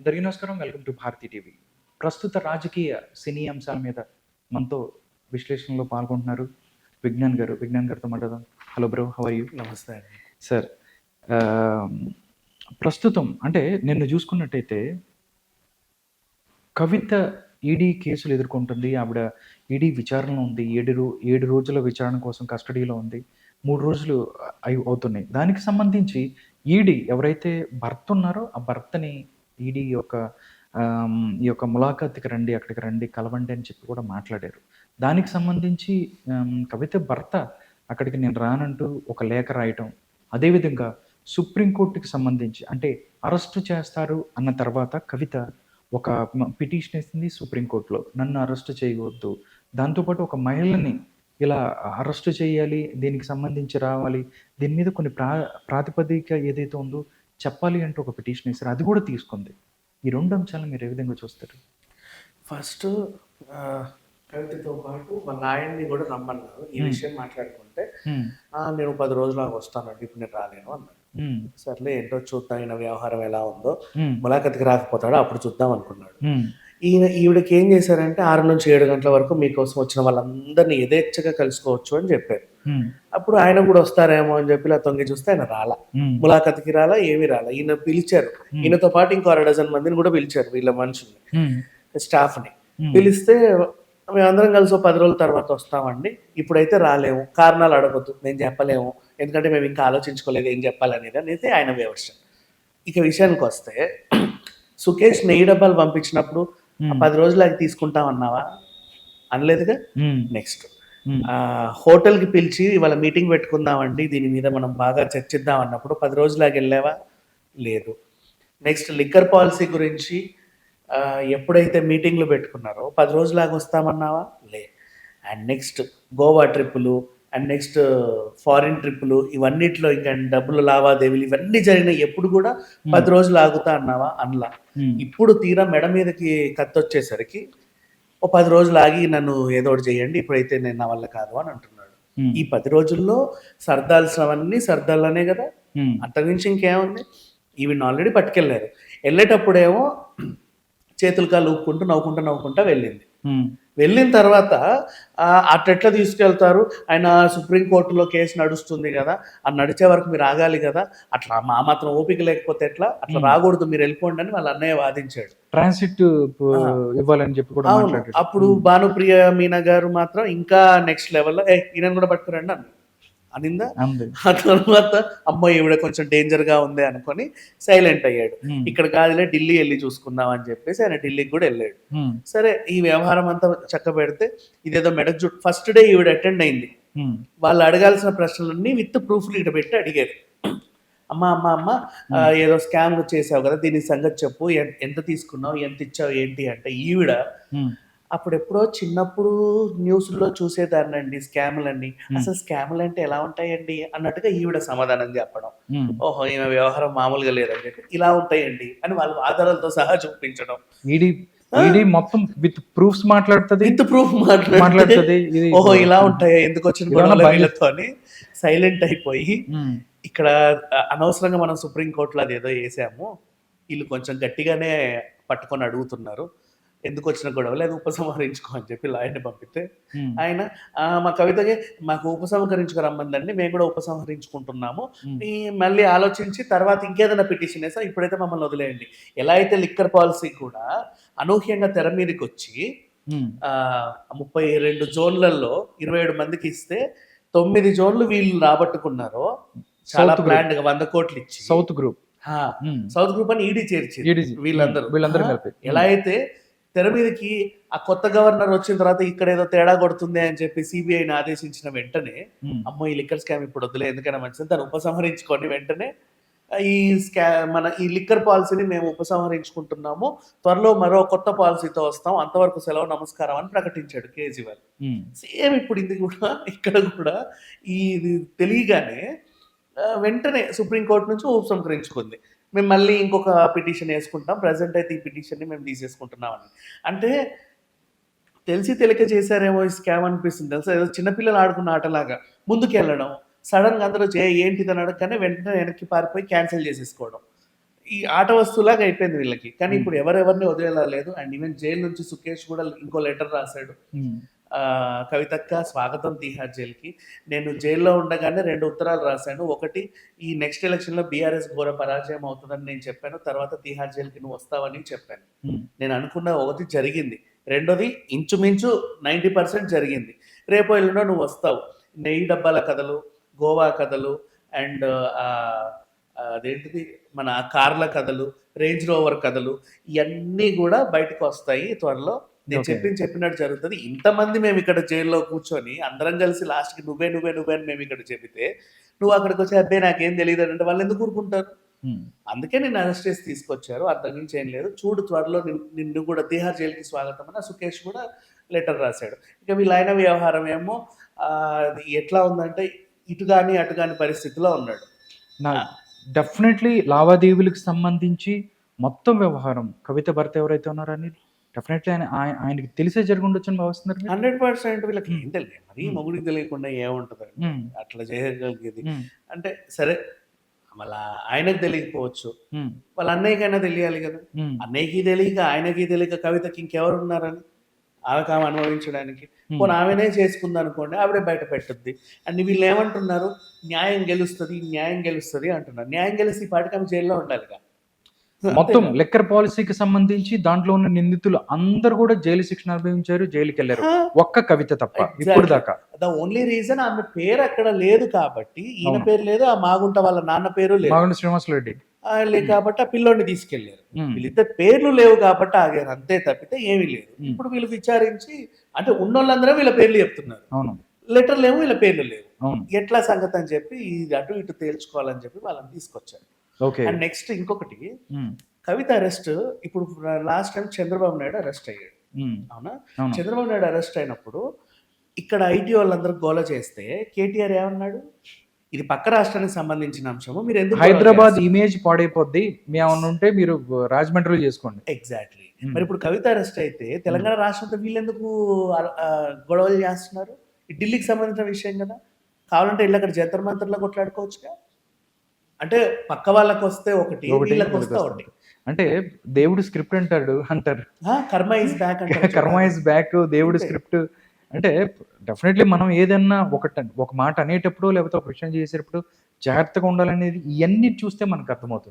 అందరికీ నమస్కారం. Welcome to Bharati TV. ప్రస్తుత రాజకీయ సినీ అంశాల మీద మనతో విశ్లేషణలో పాల్గొంటున్నారు విజ్ఞాన్ గారు. విజ్ఞాన్ గారితో మాట్లాడదాం. Hello bro how are you నమస్తే సార్ ప్రస్తుతం అంటే నిన్ను చూసుకున్నట్టయితే కవిత ఈడీ కేసులు ఎదుర్కొంటుంది. ఆవిడ ఈడీ విచారణలో ఉంది. ఏడు రో ఏడు రోజుల విచారణ కోసం కస్టడీలో ఉంది. మూడు రోజులు అయి అవుతున్నాయి. దానికి సంబంధించి ఈడీ ఎవరైతే భర్త ఉన్నారో ఆ భర్తని ఈడీ యొక్క ఈ యొక్క ములాఖాత్కి రండి అక్కడికి రండి కలవండి అని చెప్పి కూడా మాట్లాడారు. దానికి సంబంధించి కవిత భర్త అక్కడికి నేను రానంటూ ఒక లేఖ రాయటం. అదేవిధంగా సుప్రీంకోర్టుకి సంబంధించి అంటే అరెస్టు చేస్తారు అన్న తర్వాత కవిత ఒక పిటిషన్ వేసింది సుప్రీంకోర్టులో నన్ను అరెస్టు చేయవద్దు. దాంతోపాటు ఒక మహిళని ఇలా అరెస్టు చేయాలి దీనికి సంబంధించి రావాలి దీని మీద కొన్ని ప్రా ప్రాతిపదిక ఏదైతే ఉందో చెప్పాలి అంటూ ఒక పిటిషన్ వేశారు. అది కూడా తీసుకుంది. ఈ రెండు అంశాలను మీరు ఏ విధంగా చూస్తారు? ఫస్ట్ కవితతో పాటు మా నాయన్ని కూడా రమ్మన్నారు. ఈ విషయం మాట్లాడుకుంటే హ్మ్, "ఆ, నేను పది రోజులు వస్తానండి ఇప్పుడు నేను రాలేను అన్నాడు హ్మ్, సర్లే ఏంటో చూద్దాం ఈయన వ్యవహారం ఎలా ఉందో. ములాఖతికి రాకపోతాడో? అప్పుడు చూద్దాం అనుకున్నాడు. ఈయన ఈవిడకి ఏం చేశారంటే ఆరు నుంచి ఏడు గంటల వరకు మీకోసం వచ్చిన వాళ్ళందరినీ యథేచ్ఛగా కలుసుకోవచ్చు అని చెప్పారు. అప్పుడు ఆయన కూడా వస్తారేమో అని చెప్పి ఇలా తొంగి చూస్తే ఆయన రాలా. ములాఖతికి రాలా ఏమీ రాలా. ఈయన పిలిచారు. ఈయనతో పాటు ఇంకో అర డజన్ మందిని కూడా పిలిచారు వీళ్ళ మనుషుల్ని. స్టాఫ్ని. పిలిస్తే మేమందరం కలిసి పది రోజుల తర్వాత వస్తామండి. ఇప్పుడైతే రాలేము. కారణాలు అడగొద్దు. మేము చెప్పలేము. ఎందుకంటే మేము ఇంకా ఆలోచించుకోలేదు ఏం చెప్పాలనేది అనేది ఆయన వివక్ష ఇక విషయానికి వస్తే సుకేష్ నెయ్యి డబ్బాలు పంపించినప్పుడు పది రోజులు అది తీసుకుంటాం అన్నావా అనలేదుగా? నెక్స్ట్. హ్మ్, హోటల్కి పిలిచి ఇవాళ మీటింగ్ పెట్టుకుందామండి దీని మీద మనం బాగా చర్చిద్దాం అన్నప్పుడు పది రోజులాగా వెళ్ళావా? లేదు. నెక్స్ట్ లిక్కర్ పాలసీ గురించి ఎప్పుడైతే మీటింగ్లు పెట్టుకున్నారో పది రోజులాగా వస్తామన్నావా? లే. అండ్ నెక్స్ట్ గోవా ట్రిప్పులు అండ్ నెక్స్ట్ ఫారిన్ ట్రిప్పులు ఇవన్నిట్లో ఇంకా డబ్బులు లావాదేవీలు ఇవన్నీ జరిగినాయి. ఎప్పుడు కూడా పది రోజులు ఆగుతా అన్నావా? అనలా. హ్మ్, ఇప్పుడు తీరా మెడ మీదకి కత్తి వచ్చేసరికి ఓ పది రోజులు ఆగి నన్ను ఏదో ఒకటి చేయండి ఇప్పుడైతే నేను నా వల్ల కాదు అని అంటున్నాడు. హ్మ్, ఈ పది రోజుల్లో సర్దాల్సినవన్నీ సర్దాలనే కదా? అంతకుమించి ఇంకేముంది? ఈవిని ఆల్రెడీ పట్టుకెళ్ళారు. వెళ్ళేటప్పుడేమో చేతులు కాళ్ళు ఊపుకుంటూ నవ్వుకుంటూ నవ్వుకుంటా వెళ్ళింది. వెళ్ళిన తర్వాత ఆ, అట్లెట్లా తీసుకెళ్తారు. ఆయన సుప్రీంకోర్టులో కేసు నడుస్తుంది కదా ఆ నడిచే వరకు మీరు ఆగాలి కదా. అట్లా మా మాత్రం ఓపిక లేకపోతే ఎట్లా? అట్లా రాకూడదు మీరు వెళ్ళిపోండి అని వాళ్ళ అన్నయ్య వాదించాడు. ట్రాన్సిట్ ఇవ్వాలని చెప్పి కూడా అప్పుడు భానుప్రియ మీనా గారు మాత్రం ఇంకా నెక్స్ట్ లెవెల్లో ఈయన కూడా పట్టుకురండి అన్న. అనిందా? ఆ తర్వాత అమ్మో ఈవిడ కొంచెం డేంజర్గా ఉంది అనుకొని సైలెంట్ అయ్యాడు. ఇక్కడ కాదులే ఢిల్లీ వెళ్ళి చూసుకుందాం అని చెప్పేసి ఆయన ఢిల్లీకి కూడా వెళ్ళాడు. సరే ఈ వ్యవహారం అంతా చక్క పెడితే ఇదేదో మెడక్ జుట్ ఫస్ట్ డే ఈవిడ అటెండ్ అయింది. వాళ్ళు అడగాల్సిన ప్రశ్నలన్నీ విత్ ప్రూఫ్లు ఇటు పెట్టి అడిగారు. అమ్మ అమ్మ అమ్మ ఏదో స్కామ్ చేసావు కదా దీని సంగతి చెప్పు ఎంత తీసుకున్నావు ఎంత ఇచ్చావు ఏంటి అంటే ఈవిడ హ్మ్, అప్పుడు ఎప్పుడో చిన్నప్పుడు న్యూస్లో చూసేదాన్నండి స్కాములన్నీ. అసలు స్కాములు అంటే ఎలా ఉంటాయండి అన్నట్టుగా ఈవిడ సమాధానం చెప్పడం. హ్మ్. ఓహో ఈమె వ్యవహారం మామూలుగా లేదని చెప్పి ఇలా ఉంటాయండి అని వాళ్ళు ఆధారాలతో సహా చూపించడం. ఈడీ ఈడీ మొత్తం విత్ ప్రూఫ్స్ మాట్లాడుతుంది? విత్ ప్రూఫ్ మాట్లాడుతుంది. మాట్లాడుతుంది? ఇది ఓహో ఇలా ఉంటాయా? ఎందుకు వచ్చిన గొడవలు వీళ్ళతో అని సైలెంట్ అయిపోయి హ్మ్, ఇక్కడ అ- అనవసరంగా మనం సుప్రీంకోర్టులో అది ఏదో వేసాము. వీళ్ళు కొంచెం గట్టిగానే పట్టుకొని అడుగుతున్నారు. ఎందుకు వచ్చిన గొడవ? లేదు ఉపసంహరించుకో అని చెప్పి లాయర్ని పంపితే ఆయన "ఆ, మా కవితకి మాకు ఉపసంహరించుకు రమ్మందండి మేము కూడా ఉపసంహరించుకుంటున్నాము. మళ్ళీ ఆలోచించి తర్వాత ఇంకేదైనా పిటిషన్ వేసా ఇప్పుడైతే మమ్మల్ని వదిలేయండి. ఎలా అయితే లిక్కర్ పాలసీ కూడా అనూహ్యంగా తెర మీదకి వచ్చి ముప్పై రెండు జోన్లలో ఇరవై ఏడు మందికి ఇస్తే తొమ్మిది జోన్లు వీళ్ళు రాబట్టుకున్నారో చాలా. ప్లాండ్గా వంద కోట్లు ఇచ్చి సౌత్ గ్రూప్. సౌత్ గ్రూప్ అని ఈడీ చేర్చింది ఈడీ వీళ్ళందరూ. వీళ్ళందరూ ఎలా అయితే తెర మీదకి ఆ కొత్త గవర్నర్ వచ్చిన తర్వాత ఇక్కడ ఏదో తేడా కొడుతుంది అని చెప్పి సిబిఐని ఆదేశించిన వెంటనే అమ్మో ఈ లిక్కర్ స్కామ్ ఇప్పుడు వద్దులే ఎందుకైనా మంచిది దాన్ని ఉపసంహరించుకొని వెంటనే. ఈ స్కా మన ఈ లిక్కర్ పాలసీని మేము ఉపసంహరించుకుంటున్నాము. త్వరలో మరో కొత్త పాలసీతో వస్తాం. అంతవరకు సెలవు నమస్కారం అని ప్రకటించాడు కేజ్రీవాల్. సేమ్ ఇప్పుడు ఇది కూడా ఇక్కడ కూడా ఈ తెలియగానే వెంటనే సుప్రీంకోర్టు నుంచి ఉపసంహరించుకుంది. మేము మళ్ళీ ఇంకొక పిటిషన్ వేసుకుంటాం. ప్రజెంట్ అయితే ఈ పిటిషన్ని మేము తీసేసుకుంటున్నామని అంటే తెలిసి తెలియక చేశారేమో ఈ స్కామ్ అనిపిస్తుంది. తెలుసా? ఏదో చిన్నపిల్లలు ఆడుకున్న ఆటలాగా ముందుకు వెళ్ళడం సడన్గా అందరూ చే ఏంటిది అని అడగగానే వెంటనే వెనక్కి పారిపోయి క్యాన్సిల్ చేసేసుకోవడం. ఈ ఆట వస్తువులాగా అయిపోయింది వీళ్ళకి. కానీ ఇప్పుడు ఎవరెవరిని వదిలేలా లేదు. అండ్ ఈవెన్ జైలు నుంచి సుకేష్ కూడా ఇంకో లెటర్ రాశాడు. ఆ, కవితక్క స్వాగతం తీహార్ జైలుకి. నేను జైల్లో ఉండగానే రెండు ఉత్తరాలు రాశాను. ఒకటి ఈ నెక్స్ట్ ఎలక్షన్లో బీఆర్ఎస్ ఘోర పరాజయం అవుతుందని నేను చెప్పాను. తర్వాత తీహార్ జైలుకి నువ్వు వస్తావని చెప్పాను. నేను అనుకున్న ఒకటి జరిగింది. రెండోది ఇంచుమించు నైంటీ పర్సెంట్ జరిగింది. రేపు ఎల్లుండో నువ్వు వస్తావు. నెయ్యి డబ్బాల కథలు గోవా కథలు అండ్ అదేంటిది? మన కార్ల కథలు రేంజ్ రోవర్ కథలు ఇవన్నీ కూడా బయటకు వస్తాయి త్వరలో. నేను. చెప్పింది చెప్పినట్టు జరుగుతుంది. ఇంతమంది మేము ఇక్కడ జైల్లో కూర్చొని అందరం కలిసి లాస్ట్కి నువ్వే నువ్వే నువ్వే అని మేము ఇక్కడ చెబితే నువ్వు అక్కడికి వచ్చి అబ్బాయి నాకేం తెలియదు అంటే వాళ్ళు ఎందుకు ఊరుకుంటారు. అందుకే నేను అరెస్ట్ చేసి తీసుకొచ్చారు. అంతకు మించి ఏం లేదు. చూడు త్వరలో నిన్- నిన్ను కూడా తిహార్ జైలుకి స్వాగతం అని సుకేష్ కూడా లెటర్ రాశాడు. ఇక వీళ్ళైన వ్యవహారం ఏమో ఎట్లా ఉందంటే ఇటు కానీ అటు కానీ పరిస్థితిలో ఉన్నాడు. నా డెఫినెట్లీ లావాదేవీలకు సంబంధించి మొత్తం వ్యవహారం కవిత భర్త ఎవరైతే ఉన్నారో అని డెఫినెట్లీ ఆయన ఆయన- ఆయనకి తెలిసే జరిగి ఉండొచ్చని భావిస్తున్నారు? హండ్రెడ్ పర్సెంట్ వీళ్ళకి ఏం తెలియదు మరి. మొగుడికి తెలియకుండా ఏముంటుంది? అట్లా చేయగలిగేది. అంటే సరే మళ్ళా ఆయనకు తెలియకపోవచ్చు. వాళ్ళ అన్నయ్యకైనా తెలియాలి కదా. అన్నయ్యకి తెలియక ఆయనకి తెలియక కవితకి ఇంకెవరు ఉన్నారని ఆమెకు ఆమె అనుభవించడానికి. పోనీ ఆమెనే చేసుకుంది అనుకోండి ఆవిడే బయట పెట్టుద్ది. అండ్ వీళ్ళు ఏమంటున్నారు? న్యాయం గెలుస్తుంది న్యాయం గెలుస్తుంది అంటున్నారు. న్యాయం గెలిచి ఈ పాటికి ఆమె జైల్లో ఉండాలిగా. మొత్తం లెక్కర్ పాలసీకి సంబంధించి దాంట్లో ఉన్న నిందితులు అందరు కూడా జైలు శిక్షణ అనుభవించారు జైలుకి వెళ్ళారు ఒక్క కవిత తప్ప. ఇప్పుడు దాకా. ద ఓన్లీ రీజన్ ఆమె పేరు అక్కడ లేదు కాబట్టి ఈయన. పేరు లేదు ఆ మాగుంట వాళ్ళ నాన్న పేరు లేదు. మాగండి శ్రీనివాసరెడ్డి. ఆ, లేదు కాబట్టి ఆ పిల్లోని తీసుకెళ్ళారు. ఉమ్, వీళ్ళిద్దరు పేర్లు లేవు కాబట్టి ఆగారు అంతే తప్పితే ఏమీ లేదు. Hmm. ఇప్పుడు వీళ్ళు విచారించి అంటే ఉన్నోళ్ళందరూ వీళ్ళ పేర్లు చెప్తున్నారు. అవును. లెటర్లు ఏమో వీళ్ళ పేర్లు లేవు. ఎట్లా సంగతి అని చెప్పి ఇది అటు ఇటు తేల్చుకోవాలని చెప్పి వాళ్ళని తీసుకొచ్చారు. అండ్ నెక్స్ట్ ఇంకొకటి ఉమ్, కవిత అరెస్ట్ ఇప్పుడు last time Chandrababu Naidu arrest అయ్యాడు. ఉమ్, అవునా? చంద్రబాబు నాయుడు అరెస్ట్ అయినప్పుడు ఇక్కడ ఐటీ వాళ్ళందరూ గోల చేస్తే కేటీఆర్ ఏమన్నాడు? ఇది పక్క రాష్ట్రానికి సంబంధించిన అంశము మీరు ఎందుకు హైదరాబాద్ ఇమేజ్ పాడైపోద్ది. మీ ఏమన్నా ఉంటే మీరు రాజమండ్రిలో చేసుకోండి. Exactly Hmm. మరి ఇప్పుడు కవిత అరెస్ట్ అయితే తెలంగాణ రాష్ట్రంతో వీళ్ళు ఎందుకు ఆ- ఆ గొడవలు చేస్తున్నారు? ఢిల్లీకి సంబంధించిన విషయం కదా. కావాలంటే వీళ్ళు అక్కడ జంతర్ మంతర్లో కొట్లాడుకోవచ్చుగా? అంటే పక్క వాళ్ళకి వస్తే ఒకటి ఒకటి వీళ్ళకి వస్తే ఒకటి. అంటే దేవుడు స్క్రిప్ట్ అంటాడు అంటారు. Karma is back karma is back దేవుడు. స్క్రిప్ట్. అంటే డెఫినెట్లీ మనం ఏదన్నా ఒక ఒక మాట అనేటప్పుడు లేకపోతే ఒక విషయం చేసేటప్పుడు జాగ్రత్తగా ఉండాలనేది ఇవన్నీ చూస్తే మనకు అర్థమవుతుంది.